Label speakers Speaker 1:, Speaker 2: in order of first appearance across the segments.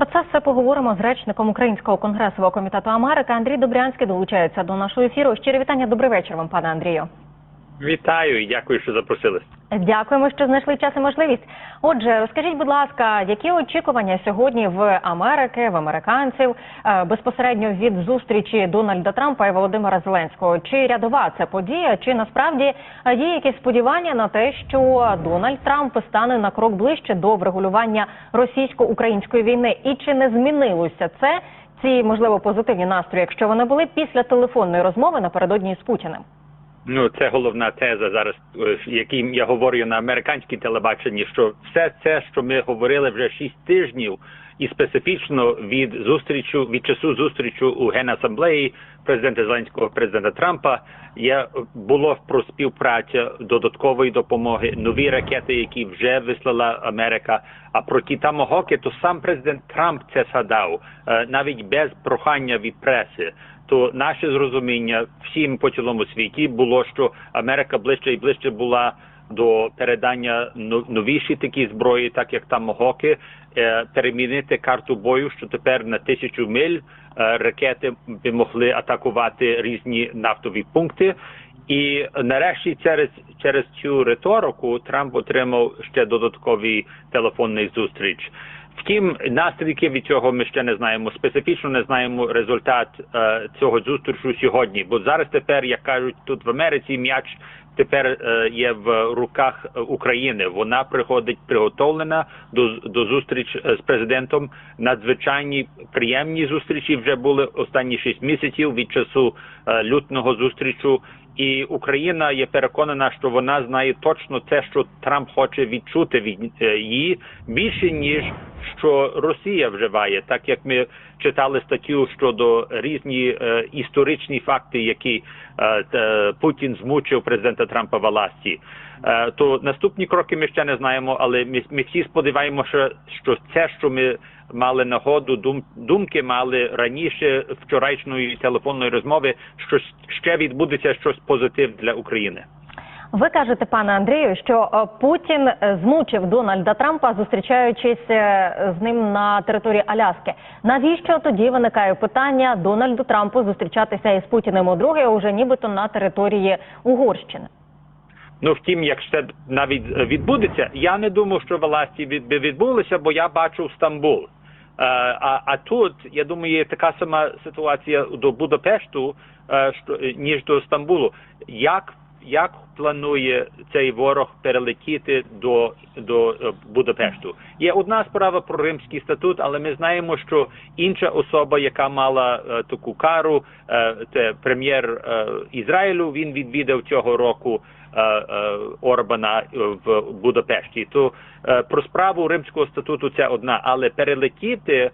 Speaker 1: Про це все поговоримо з речником Українського конгресового комітету Америки. Андрій Добрянський долучається до нашого ефіру. Щире вітання, добрий вечір вам, пане Андрію.
Speaker 2: Вітаю і дякую, що запросили.
Speaker 1: Дякуємо, що знайшли час і можливість. Отже, розкажіть, будь ласка, які очікування сьогодні в Америки, в американців е, безпосередньо від зустрічі Дональда Трампа і Володимира Зеленського? Чи рядова це подія, чи насправді е, є якісь сподівання на те, що Дональд Трамп стане на крок ближче до врегулювання російсько-української війни? І чи не змінилося це ці можливо позитивні настрої, якщо вони були після телефонної розмови напередодні з Путіним?
Speaker 2: Ну це головна теза зараз, е, яким я говорю на американській телебаченні, що все це, що ми говорили вже шість тижнів, і специфічно від зустрічу від часу зустрічу у генасамблеї президента Зеленського, президента Трампа, є було про співпрацю додаткової допомоги, нові ракети, які вже вислала Америка. А про ті тамагоки, то сам президент Трамп це згадав е, навіть без прохання від преси. То наше зрозуміння всім по цілому світі було, що Америка ближче і ближче була до передання новіші такі зброї, так як там Гоки, е, перемінити карту бою, що тепер на тисячу миль е, ракети би могли атакувати різні нафтові пункти. І нарешті через через цю риторику Трамп отримав ще додатковий телефонний зустріч. Втім, наслідки від цього ми ще не знаємо. Специфічно не знаємо результат е, цього зустрічу сьогодні. Бо зараз тепер, як кажуть, тут в Америці м'яч тепер е, є в руках України. Вона приходить приготовлена до до зустріч е, з президентом. Надзвичайні приємні зустрічі вже були останні шість місяців від часу е, лютного зустрічу. І Україна є переконана, що вона знає точно те, що Трамп хоче відчути від її більше ніж що Росія вживає, так як ми читали статтю щодо різні е, історичні факти, які е, те, Путін змучив президента Трампа в Аласці. Е, то наступні кроки ми ще не знаємо, але ми, ми всі сподіваємося, що це, що ми мали нагоду, дум, думки мали раніше вчорашньої телефонної розмови, що ще відбудеться щось позитив для України.
Speaker 1: Ви кажете, пане Андрію, що е, Путін е, змучив Дональда Трампа, зустрічаючись е, з ним на території Аляски. Навіщо тоді виникає питання Дональду Трампу зустрічатися із Путіним удруге, уже нібито на території Угорщини?
Speaker 2: Ну втім, якщо навіть відбудеться, я не думаю, що в Аласці від, відбулося, бо я бачу Стамбул. А, а тут я думаю, є така сама ситуація до Будапешту, що ніж до Стамбулу. Як як планує цей ворог перелетіти до до е, Будапешту? Є одна справа про Римський статут, але ми знаємо, що інша особа, яка мала е, таку кару, е, це прем'єр е, Ізраїлю. Він відвідав цього року е, е, Орбана в Будапешті. То про справу Римського статуту це одна, але перелетіти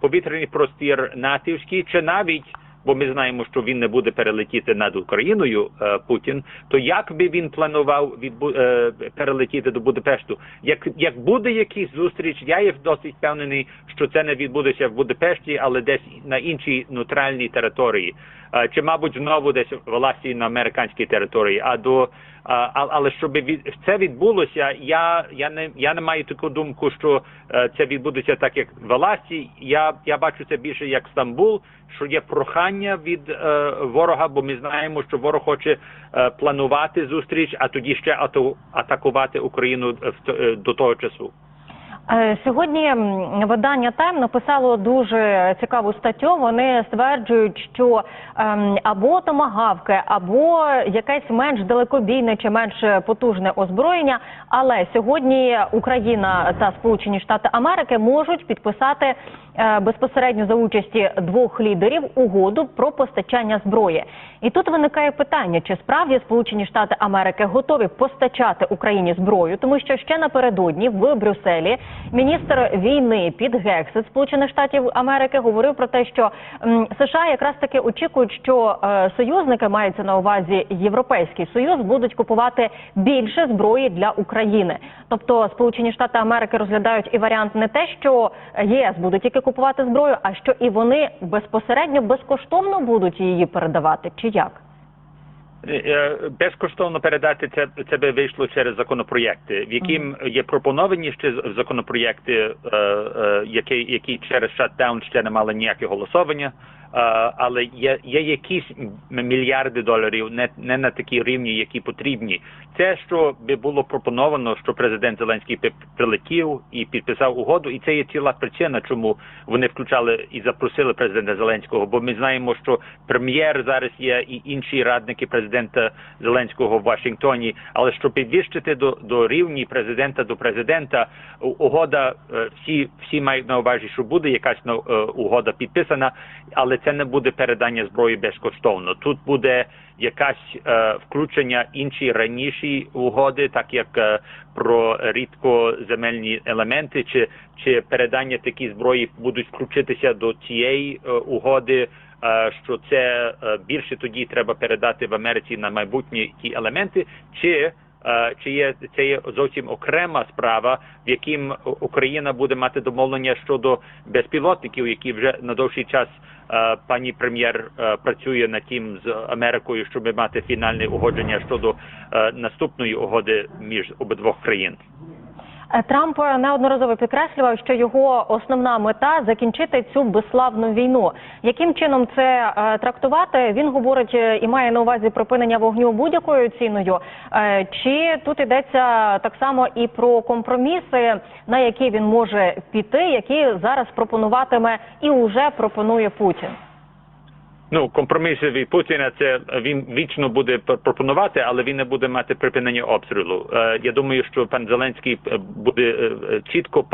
Speaker 2: повітряний простір натівський чи навіть бо ми знаємо, що він не буде перелетіти над Україною е, Путін. То як би він планував відбу... е, перелетіти до Будапешту? Як як буде якийсь зустріч, я є досить впевнений, що це не відбудеться в Будапешті, але десь на іншій нейтральній території, Е, чи мабуть знову десь в на американській території. А до але щоб від це відбулося, я я не я не маю таку думку, що е, це відбудеться так, як в Аласі. Я я бачу це більше як Стамбул, що є прохання від е, ворога, бо ми знаємо, що ворог хоче е, планувати зустріч, а тоді ще атакувати Україну е, до того часу.
Speaker 1: Е, Сьогодні видання Тайм написало дуже цікаву статтю. Вони стверджують, що ем, або томагавки, або якесь менш далекобійне чи менш потужне озброєння. Але сьогодні Україна та Сполучені Штати Америки можуть підписати е, безпосередньо за участі двох лідерів угоду про постачання зброї. І тут виникає питання: чи справді Сполучені Штати Америки готові постачати Україні зброю, тому що ще напередодні в Брюсселі міністр війни під Гексет Сполучених Штатів Америки говорив про те, що США якраз таки очікують, що е, союзники мається на увазі Європейський Союз будуть купувати більше зброї для України. Тобто Сполучені Штати Америки розглядають і варіант не те, що ЄС буде тільки купувати зброю, а що і вони безпосередньо безкоштовно будуть її передавати, чи як?
Speaker 2: Е, е, Безкоштовно передати це це би вийшло через законопроєкти, в яким є пропоновані ще законопроєкти, е, е, які, які через шатдаун ще не мали ніяке голосування. Але є, є якісь мільярди доларів, не, не на такі рівні, які потрібні. Це, що би було пропоновано, що президент Зеленський прилетів і підписав угоду, і це є ціла причина, чому вони включали і запросили президента Зеленського. Бо ми знаємо, що прем'єр зараз є і інші радники президента Зеленського в Вашингтоні. Але щоб підвищити до, до рівні президента до президента, угода е, всі всі мають на увазі, що буде якась е, угода підписана, але це не буде передання зброї безкоштовно. Тут буде якась е, включення інші раніші угоди, так як е, про рідкоземельні елементи, чи, чи передання такі зброї будуть включитися до цієї е, угоди. е, Що це е, більше тоді треба передати в Америці на майбутнє ті елементи, чи чи є це є зовсім окрема справа, в яким Україна буде мати домовлення щодо безпілотників, які вже на довший час пані прем'єр працює над тим з Америкою, щоб мати фінальне угодження щодо наступної угоди між обидвох країн.
Speaker 1: Е, Трамп неодноразово підкреслював, що його основна мета закінчити цю безславну війну. Яким чином це е, трактувати? Він говорить е, і має на увазі припинення вогню будь-якою ціною. Е, Чи тут йдеться так само і про компроміси, на які він може піти, які зараз пропонуватиме і уже пропонує Путін?
Speaker 2: Ну, компроміси від Путіна це він вічно буде пропонувати, але він не буде мати припинення обстрілу. Е, я думаю, що пан Зеленський е, буде е, чітко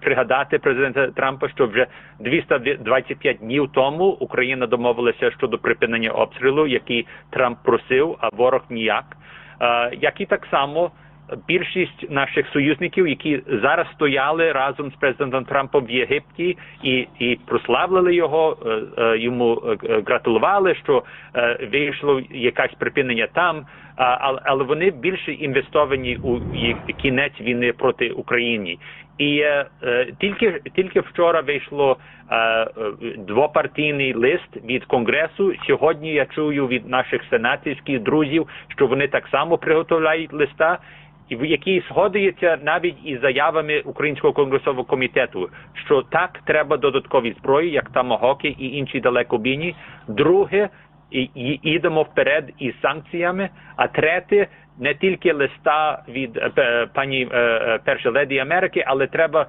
Speaker 2: пригадати президента Трампа, що вже 225 днів тому Україна домовилася щодо припинення обстрілу, який Трамп просив, а ворог ніяк. Як і так само більшість наших союзників, які зараз стояли разом з президентом Трампом в Єгипті і, і прославили його, е, е, йому е, гратулували, що вийшло якесь припинення там. Але, вони більше інвестовані у кінець війни проти України. І е, тільки тільки вчора вийшло е, двопартійний лист від конгресу. Сьогодні я чую від наших сенаторських друзів, що вони так само приготовляють листа, в якій згодується навіть із заявами Українського конгресового комітету, що так треба додаткові зброї, як тамагоки і інші далекобійні. Друге, і, ідемо вперед із санкціями. А третє, не тільки листа від е, пані е, е, першої леді Америки, але треба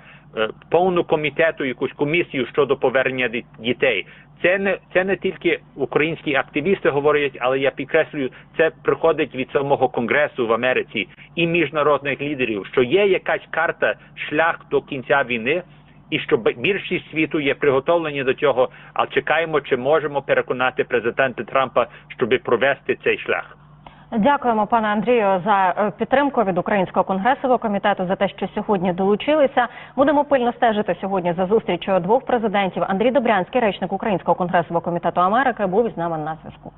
Speaker 2: повну комітету, якусь комісію щодо повернення дітей. Це не це не тільки українські активісти говорять, але я підкреслюю, це приходить від самого конгресу в Америці і міжнародних лідерів, що є якась карта, шлях до кінця війни. І що більшість світу є приготовлені до цього, а чекаємо, чи можемо переконати президента Трампа, щоб провести цей шлях.
Speaker 1: Дякуємо, пане Андрію, за е, підтримку від Українського конгресового комітету за те, що сьогодні долучилися. Будемо пильно стежити сьогодні за зустрічю двох президентів. Андрій Добрянський, речник Українського конгресового комітету Америки, був із нами на зв'язку.